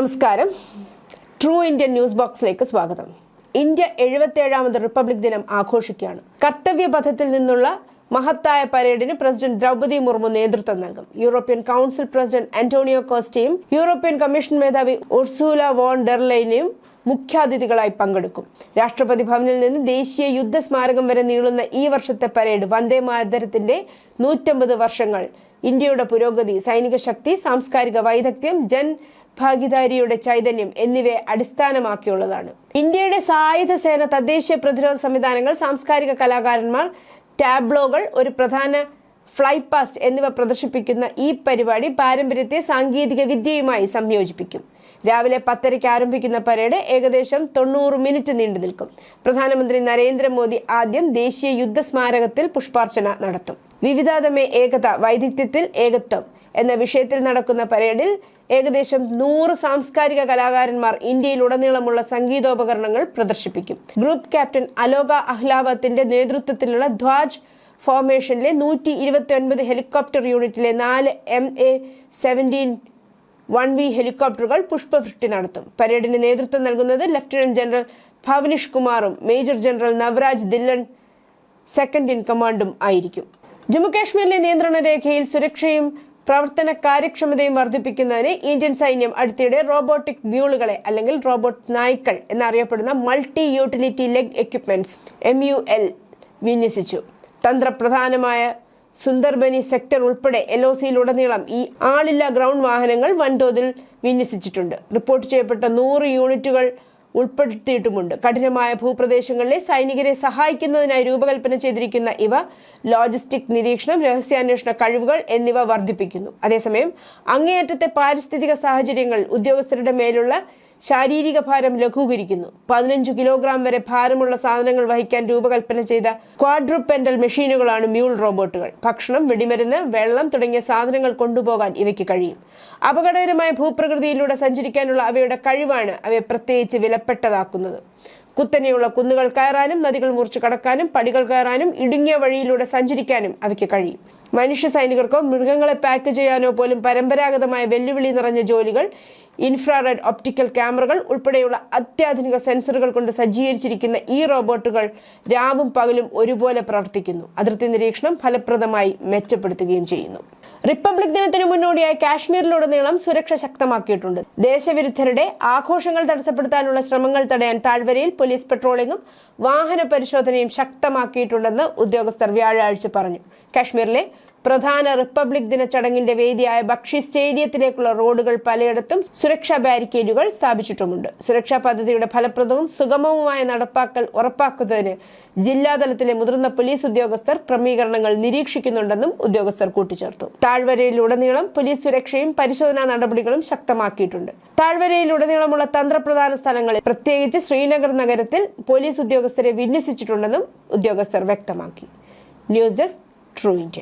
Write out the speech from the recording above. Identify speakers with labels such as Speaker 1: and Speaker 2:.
Speaker 1: നമസ്കാരം. True Indian news ബോക്സിലേക്ക് സ്വാഗതം. ഇന്ത്യ എഴുപത്തിയേഴാമത് റിപ്പബ്ലിക് ദിനം ആഘോഷിക്കുകയാണ്. കർത്തവ്യപഥത്തിൽ നിന്നുള്ള മഹത്തായ പരേഡിന് പ്രസിഡന്റ് ദ്രൗപദി മുർമു നേതൃത്വം നൽകും. യൂറോപ്യൻ കൗൺസിൽ പ്രസിഡന്റ് ആന്റോണിയോ കോസ്റ്റയും യൂറോപ്യൻ കമ്മീഷൻ മേധാവി ഉർസൂല വോൺ ഡെർലൈനെയും മുഖ്യാതിഥികളായി പങ്കെടുക്കും. രാഷ്ട്രപതി ഭവനിൽ നിന്ന് ദേശീയ യുദ്ധ സ്മാരകം വരെ നീളുന്ന ഈ വർഷത്തെ പരേഡ് വന്ദേ മാതരത്തിന്റെ നൂറ്റമ്പത് വർഷങ്ങൾ. ഇന്ത്യയുടെ പുരോഗതി സൈനിക ശക്തി സാംസ്കാരിക വൈദഗ്ധ്യം ജൻ ഭാഗിദാരിയുടെ ചൈതന്യം എന്നിവയെ അടിസ്ഥാനമാക്കിയുള്ളതാണ്. ഇന്ത്യയുടെ സായുധ സേന തദ്ദേശീയ പ്രതിരോധ സംവിധാനങ്ങൾ സാംസ്കാരിക കലാകാരന്മാർ ടാബ്ലോകൾ ഒരു പ്രധാന ഫ്ലൈ പാസ്റ്റ് എന്നിവ പ്രദർശിപ്പിക്കുന്ന ഈ പരിപാടി പാരമ്പര്യത്തെ സാങ്കേതിക വിദ്യയുമായി സംയോജിപ്പിക്കും. രാവിലെ പത്തരയ്ക്ക് ആരംഭിക്കുന്ന പരേഡ് ഏകദേശം തൊണ്ണൂറ് മിനിറ്റ് നീണ്ടു നിൽക്കും. പ്രധാനമന്ത്രി നരേന്ദ്രമോദി ആദ്യം ദേശീയ യുദ്ധ സ്മാരകത്തിൽ പുഷ്പാർച്ചന നടത്തും. വിവിധതമേ ഏകത വൈദഗ്ധ്യത്തിൽ ഏകത്വം. എന്ന വിഷയത്തിൽ നടക്കുന്ന പരേഡിൽ ഏകദേശം നൂറ് സാംസ്കാരിക കലാകാരന്മാർ ഇന്ത്യയിലുടനീളമുള്ള സംഗീതോപകരണങ്ങൾ പ്രദർശിപ്പിക്കും. ഗ്രൂപ്പ് ക്യാപ്റ്റൻ അലോക അഹ്ലാവത്തിന്റെ നേതൃത്വത്തിലുള്ള ധ്വാജ് ഫോർമേഷനിലെ നൂറ്റി ഇരുപത്തി ഒൻപത് ഹെലികോപ്റ്റർ യൂണിറ്റിലെ നാല് M A seventeen one V ഹെലികോപ്റ്ററുകൾ പുഷ്പവൃഷ്ടി നടത്തും. പരേഡിന് നേതൃത്വം നൽകുന്നത് ലഫ്റ്റനന്റ് ജനറൽ ഭവനിഷ് കുമാറും major general Navraj Dhillon second in കമാൻഡും ആയിരിക്കും. ജമ്മുകാശ്മീരിലെ നിയന്ത്രണ രേഖയിൽ സുരക്ഷയും പ്രവർത്തന കാര്യക്ഷമതയും വർദ്ധിപ്പിക്കുന്നതിന് ഇന്ത്യൻ സൈന്യം അടുത്തിടെ റോബോട്ടിക് മ്യൂളുകളെ അല്ലെങ്കിൽ റോബോട്ട് നായ്ക്കൾ എന്നറിയപ്പെടുന്ന multi utility leg equipments M U L വിന്യസിച്ചു. തന്ത്രപ്രധാനമായ സുന്ദർബനി സെക്ടർ ഉൾപ്പെടെ എൽ ഒ സിയിലുടനീളം ഈ ആളില്ല ഗ്രൗണ്ട് വാഹനങ്ങൾ വൻതോതിൽ വിന്യസിച്ചിട്ടുണ്ട്. റിപ്പോർട്ട് ചെയ്യപ്പെട്ട നൂറ് യൂണിറ്റുകൾ ഉൾപ്പെടുത്തിയിട്ടുമുണ്ട്. കഠിനമായ ഭൂപ്രദേശങ്ങളിലെ സൈനികരെ സഹായിക്കുന്നതിനായി രൂപകൽപ്പന ചെയ്തിരിക്കുന്ന ഇവ ലോജിസ്റ്റിക് നിരീക്ഷണം രഹസ്യാന്വേഷണ കഴിവുകൾ എന്നിവ വർദ്ധിപ്പിക്കുന്നു. അതേസമയം അങ്ങേയറ്റത്തെ പാരിസ്ഥിതിക സാഹചര്യങ്ങൾ ഉദ്യോഗസ്ഥരുടെ മേലുള്ള ശാരീരിക ഭാരം ലഘൂകരിക്കുന്നു. പതിനഞ്ച് കിലോഗ്രാം വരെ ഭാരമുള്ള സാധനങ്ങൾ വഹിക്കാൻ രൂപകൽപ്പന ചെയ്ത ക്വാഡ്രുപെൻഡൽ മെഷീനുകളാണ് മ്യൂൾ റോബോട്ടുകൾ. ഭക്ഷണം വെടിമരുന്ന് വെള്ളം തുടങ്ങിയ സാധനങ്ങൾ കൊണ്ടുപോകാൻ ഇവയ്ക്ക് കഴിയും. അപകടകരമായ ഭൂപ്രകൃതിയിലൂടെ സഞ്ചരിക്കാനുള്ള അവയുടെ കഴിവാണ് അവയെ പ്രത്യേകിച്ച് വിലപ്പെട്ടതാക്കുന്നത്. കുത്തനെയുള്ള കുന്നുകൾ കയറാനും നദികൾ മുറിച്ചു കടക്കാനും പടികൾ കയറാനും ഇടുങ്ങിയ വഴിയിലൂടെ സഞ്ചരിക്കാനും അവയ്ക്ക് കഴിയും. മനുഷ്യ സൈനികർക്കോ മൃഗങ്ങളെ പാക്ക് ചെയ്യാനോ പോലും പരമ്പരാഗതമായ വെല്ലുവിളി നിറഞ്ഞ ജോലികൾ ഇൻഫ്രാറെഡ് ഒപ്റ്റിക്കൽ ക്യാമറകൾ ഉൾപ്പെടെയുള്ള അത്യാധുനിക സെൻസറുകൾ കൊണ്ട് സജ്ജീകരിച്ചിരിക്കുന്ന ഈ റോബോട്ടുകൾ രാവും പകലും ഒരുപോലെ പ്രവർത്തിക്കുന്നു. അതിർത്തി നിരീക്ഷണം ഫലപ്രദമായി മെച്ചപ്പെടുത്തുകയും ചെയ്യുന്നു. റിപ്പബ്ലിക് ദിനത്തിന് മുന്നോടിയായി കാശ്മീരിലുടനീളം സുരക്ഷ ശക്തമാക്കിയിട്ടുണ്ട്. ദേശവിരുദ്ധരുടെ ആഘോഷങ്ങൾ തടസ്സപ്പെടുത്താനുള്ള ശ്രമങ്ങൾ തടയാൻ താഴ്വരയിൽ പോലീസ് പെട്രോളിംഗും വാഹന പരിശോധനയും ശക്തമാക്കിയിട്ടുണ്ടെന്ന് ഉദ്യോഗസ്ഥർ വ്യാഴാഴ്ച പറഞ്ഞു. കാശ്മീരിലെ പ്രധാന റിപ്പബ്ലിക് ദിന ചടങ്ങിന്റെ വേദിയായ ബക്ഷി സ്റ്റേഡിയത്തിലേക്കുള്ള റോഡുകൾ പലയിടത്തും സുരക്ഷാ ബാരിക്കേഡുകൾ സ്ഥാപിച്ചിട്ടുമുണ്ട്. സുരക്ഷാ പദ്ധതിയുടെ ഫലപ്രദവും സുഗമവുമായ നടപ്പാക്കൽ ഉറപ്പാക്കുന്നതിന് ജില്ലാതലത്തിലെ മുതിർന്ന പോലീസ് ഉദ്യോഗസ്ഥർ ക്രമീകരണങ്ങൾ നിരീക്ഷിക്കുന്നുണ്ടെന്നും ഉദ്യോഗസ്ഥർ കൂട്ടിച്ചേർത്തു. താഴ്വരയിലുടനീളം പോലീസ് സുരക്ഷയും പരിശോധനാ നടപടികളും ശക്തമാക്കിയിട്ടുണ്ട്. താഴ്വരയിലുടനീളമുള്ള തന്ത്രപ്രധാന സ്ഥലങ്ങളിൽ പ്രത്യേകിച്ച് ശ്രീനഗർ നഗരത്തിൽ പോലീസ് ഉദ്യോഗസ്ഥരെ വിന്യസിച്ചിട്ടുണ്ടെന്നും ഉദ്യോഗസ്ഥർ വ്യക്തമാക്കി. News desk true India.